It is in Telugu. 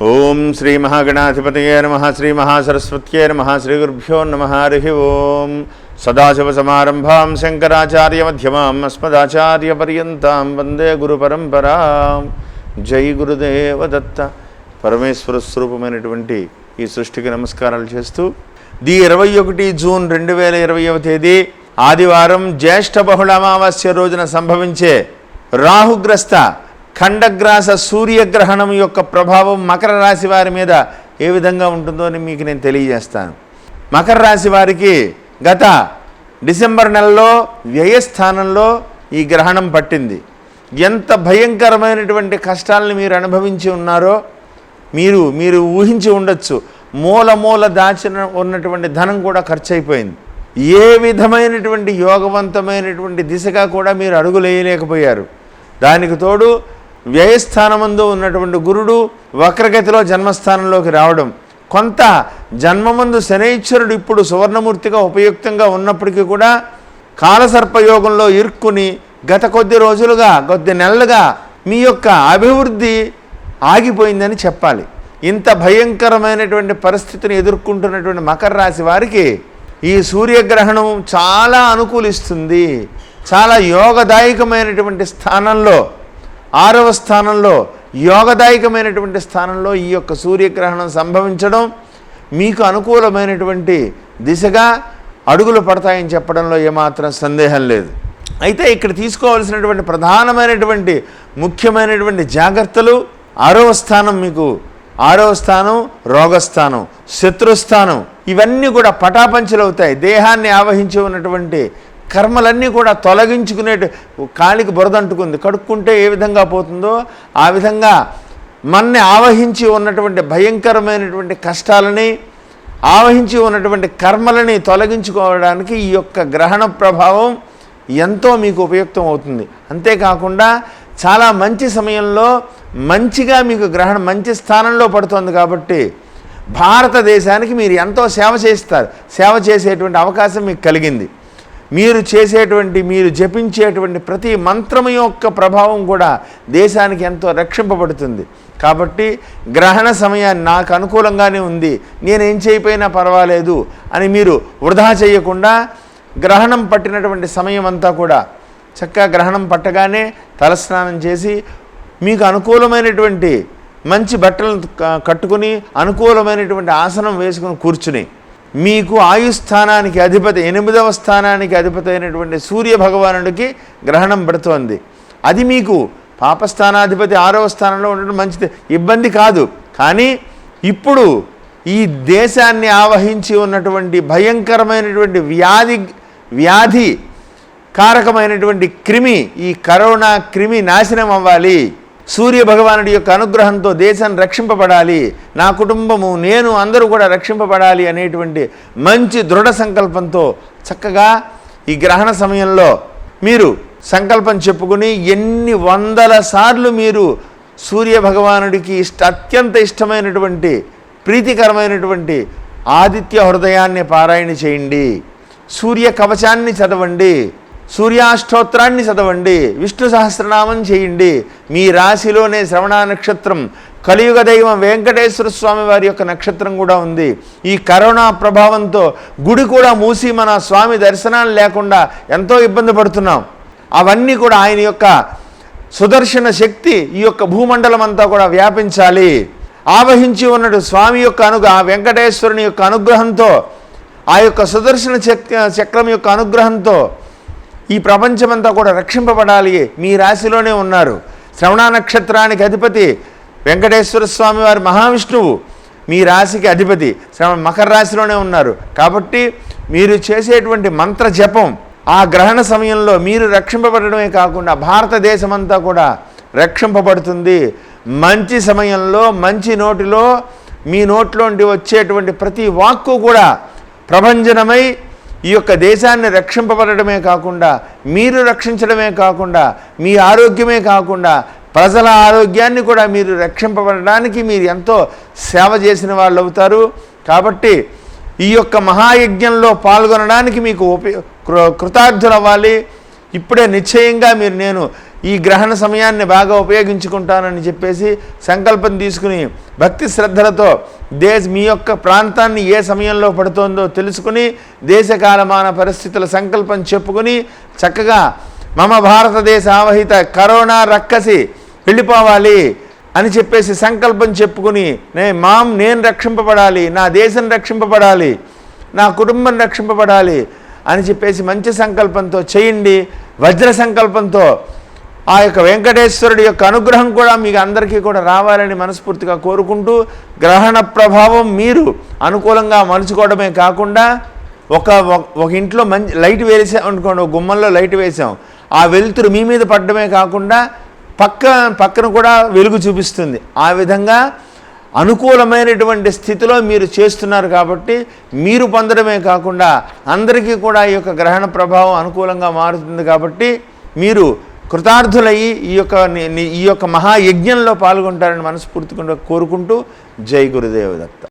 ఓం శ్రీ మహాగణాధిపతయే నమ శ్రీ మహాసరస్వత్యే నమ శ్రీ గురుభ్యో నమ హరి ఓం. సదాశివసమారంభాం శంకరాచార్యమ్యమాం అస్మదాచార్యపర్యంతం వందే గురు గురుపరంపరాం జై గురుదేవదత్త పరమేశ్వర స్వరూపమైనటువంటి ఈ సృష్టికి నమస్కారాలు చేస్తూ ది ఇరవై ఒకటి జూన్ రెండు వేల ఇరవైవ తేదీ ఆదివారం జ్యేష్ఠ బహుళ అమావాస్య రోజున సంభవించే రాహుగ్రస్త ఖండగ్రాస సూర్యగ్రహణం యొక్క ప్రభావం మకర రాశి వారి మీద ఏ విధంగా ఉంటుందో అని మీకు నేను తెలియజేస్తాను. మకర రాశి వారికి గత డిసెంబర్ నెలలో వ్యయస్థానంలో ఈ గ్రహణం పట్టింది. ఎంత భయంకరమైనటువంటి కష్టాలను మీరు అనుభవించి ఉన్నారో మీరు మీరు ఊహించి ఉండొచ్చు. మూల మూల దాచిన ఉన్నటువంటి ధనం కూడా ఖర్చు అయిపోయింది ఏ విధమైనటువంటి యోగవంతమైనటువంటి దిశగా కూడా మీరు అడుగులేయలేకపోయారు. దానికి తోడు వ్యయస్థానమందు ఉన్నటువంటి గురుడు వక్రగతిలో జన్మస్థానంలోకి రావడం. కొంత జన్మమందు శనైశ్వరుడు ఇప్పుడు సువర్ణమూర్తిగా ఉపయుక్తంగా ఉన్నప్పటికీ కూడా కాలసర్పయోగంలో ఇరుక్కుని గత కొద్ది రోజులుగా కొద్ది నెలలుగా మీ యొక్క అభివృద్ధి ఆగిపోయిందని చెప్పాలి. ఇంత భయంకరమైనటువంటి పరిస్థితిని ఎదుర్కొంటున్నటువంటి మకర రాశి వారికి ఈ సూర్యగ్రహణం చాలా అనుకూలిస్తుంది. చాలా యోగదాయకమైనటువంటి స్థానంలో ఆరవ స్థానంలో యోగదాయకమైనటువంటి స్థానంలో ఈ యొక్క సూర్యగ్రహణం సంభవించడం మీకు అనుకూలమైనటువంటి దిశగా అడుగులు పడతాయని చెప్పడంలో ఏమాత్రం సందేహం లేదు. అయితే ఇక్కడ తీసుకోవాల్సినటువంటి ప్రధానమైనటువంటి ముఖ్యమైనటువంటి జాగ్రత్తలు ఆరవ స్థానం మీకు ఆరవ స్థానం రోగస్థానం శత్రుస్థానం ఇవన్నీ కూడా పటాపంచలవుతాయి. దేహాన్ని ఆవహించి ఉన్నటువంటి కర్మలన్నీ కూడా తొలగించుకునే కాలికి బురదంటుకుంది కడుక్కుంటే ఏ విధంగా పోతుందో ఆ విధంగా మన్ని ఆవహించి ఉన్నటువంటి భయంకరమైనటువంటి కష్టాలని ఆవహించి ఉన్నటువంటి కర్మలని తొలగించుకోవడానికి ఈ యొక్క గ్రహణ ప్రభావం ఎంతో మీకు ఉపయుక్తం అవుతుంది. అంతేకాకుండా చాలా మంచి సమయంలో మంచిగా మీకు గ్రహణం మంచి స్థానంలో పడుతుంది కాబట్టి భారతదేశానికి మీరు ఎంతో సేవ చేస్తారు. సేవ చేసేటువంటి అవకాశం మీకు కలిగింది. మీరు చేసేటువంటి మీరు జపించేటువంటి ప్రతి మంత్రం యొక్క ప్రభావం కూడా దేశానికి ఎంతో రక్షింపబడుతుంది. కాబట్టి గ్రహణ సమయాన్ని నాకు అనుకూలంగానే ఉంది నేనేం చేయకపోయినా పర్వాలేదు అని మీరు వృధా చేయకుండా గ్రహణం పట్టినటువంటి సమయం అంతా కూడా చక్కగా గ్రహణం పట్టగానే తలస్నానం చేసి మీకు అనుకూలమైనటువంటి మంచి బట్టలను కట్టుకుని అనుకూలమైనటువంటి ఆసనం వేసుకుని కూర్చుని మీకు ఆయుస్థానానికి అధిపతి ఎనిమిదవ స్థానానికి అధిపతి అయినటువంటి సూర్య భగవానుడికి గ్రహణం పడుతోంది. అది మీకు పాపస్థానాధిపతి ఆరవ స్థానంలో ఉండడం మంచిది ఇబ్బంది కాదు. కానీ ఇప్పుడు ఈ దేశాన్ని ఆవహించి ఉన్నటువంటి భయంకరమైనటువంటి వ్యాధి వ్యాధి కారకమైనటువంటి క్రిమి ఈ కరోనా క్రిమి నాశనం అవ్వాలి. సూర్య భగవానుడి యొక్క అనుగ్రహంతో దేశం రక్షింపబడాలి నా కుటుంబము నేను అందరూ కూడా రక్షింపబడాలి అనేటువంటి మంచి దృఢ సంకల్పంతో చక్కగా ఈ గ్రహణ సమయంలో మీరు సంకల్పం చెప్పుకుని ఎన్ని వందల సార్లు మీరు సూర్య భగవానుడికి ఇష్ట అత్యంత ఇష్టమైనటువంటి ప్రీతికరమైనటువంటి ఆదిత్య హృదయాన్ని పారాయణ చేయండి. సూర్య కవచాన్ని చదవండి. సూర్యాష్టోత్రాన్ని చదవండి విష్ణు సహస్రనామం చేయండి. మీ రాశిలోనే శ్రవణ నక్షత్రం కలియుగ దైవం వెంకటేశ్వర స్వామి వారి యొక్క నక్షత్రం కూడా ఉంది. ఈ కరోనా ప్రభావంతో గుడి కూడా మూసి మన స్వామి దర్శనాలు లేకుండా ఎంతో ఇబ్బంది పడుతున్నాం. అవన్నీ కూడా ఆయన యొక్క సుదర్శన శక్తి ఈ యొక్క భూమండలం అంతా కూడా వ్యాపించాలి. ఆవహించి ఉన్నట్టు స్వామి యొక్క అనుగ వెంకటేశ్వరుని యొక్క అనుగ్రహంతో ఆ యొక్క సుదర్శన చక్ చక్రం యొక్క అనుగ్రహంతో ఈ ప్రపంచమంతా కూడా రక్షింపబడాలి మీ రాశిలోనే ఉన్నారు. శ్రవణ నక్షత్రానికి అధిపతి వెంకటేశ్వర స్వామి వారి మహావిష్ణువు. మీ రాశికి అధిపతి శ్రవణ మకర రాశిలోనే ఉన్నారు. కాబట్టి మీరు చేసేటువంటి మంత్ర జపం ఆ గ్రహణ సమయంలో మీరు రక్షింపబడడమే కాకుండా భారతదేశమంతా కూడా రక్షింపబడుతుంది. మంచి సమయంలో మంచి నోటిలో మీ నోట్లోండి వచ్చేటువంటి ప్రతి వాక్కు కూడా ప్రభంజనమై ఈ యొక్క దేశాన్ని రక్షింపబడమే కాకుండా మీరు రక్షించడమే కాకుండా మీ ఆరోగ్యమే కాకుండా ప్రజల ఆరోగ్యాన్ని కూడా మీరు రక్షింపబడడానికి మీరు ఎంతో సేవ చేసిన వాళ్ళు అవుతారు. కాబట్టి ఈ యొక్క మహాయజ్ఞంలో పాల్గొనడానికి మీకు ఉప కృ- కృతార్థులవ్వాలి. ఇప్పుడే నిశ్చయంగా మీరు నేను ఈ గ్రహణ సమయాన్ని బాగా ఉపయోగించుకుంటానని చెప్పేసి సంకల్పం తీసుకుని భక్తి శ్రద్ధలతో దేశ మీ యొక్క ప్రాంతాన్ని ఏ సమయంలో పడుతోందో తెలుసుకుని దేశకాలమాన పరిస్థితుల సంకల్పం చెప్పుకుని చక్కగా మమ భారతదేశ ఆవహిత కరోనా రక్కసి వెళ్ళిపోవాలి అని చెప్పేసి సంకల్పం చెప్పుకుని నే మాం నేను రక్షింపబడాలి నా దేశం రక్షింపబడాలి నా కుటుంబం రక్షింపబడాలి అని చెప్పేసి మంచి సంకల్పంతో చేయండి. వజ్ర సంకల్పంతో ఆ యొక్క వెంకటేశ్వరుడి యొక్క అనుగ్రహం కూడా మీకు అందరికీ కూడా రావాలని మనస్ఫూర్తిగా కోరుకుంటూ గ్రహణ ప్రభావం మీరు అనుకూలంగా మలుచుకోవడమే కాకుండా ఒక ఒక ఇంట్లో మంచి లైట్ వేసాం అనుకోండి ఒక గుమ్మంలో లైట్ వేసాం. ఆ వెలుతురు మీ మీద పడడమే కాకుండా పక్క పక్కన కూడా వెలుగు చూపిస్తుంది. ఆ విధంగా అనుకూలమైనటువంటి స్థితిలో మీరు చేస్తున్నారు కాబట్టి మీరు పొందడమే కాకుండా అందరికీ కూడా ఈ యొక్క గ్రహణ ప్రభావం అనుకూలంగా మారుతుంది కాబట్టి మీరు కృతార్థులయ్యి ఈ యొక్క ఈ యొక్క మహాయజ్ఞంలో పాల్గొంటారని మనస్ఫూర్తిగా కోరుకుంటూ జై గురుదేవదత్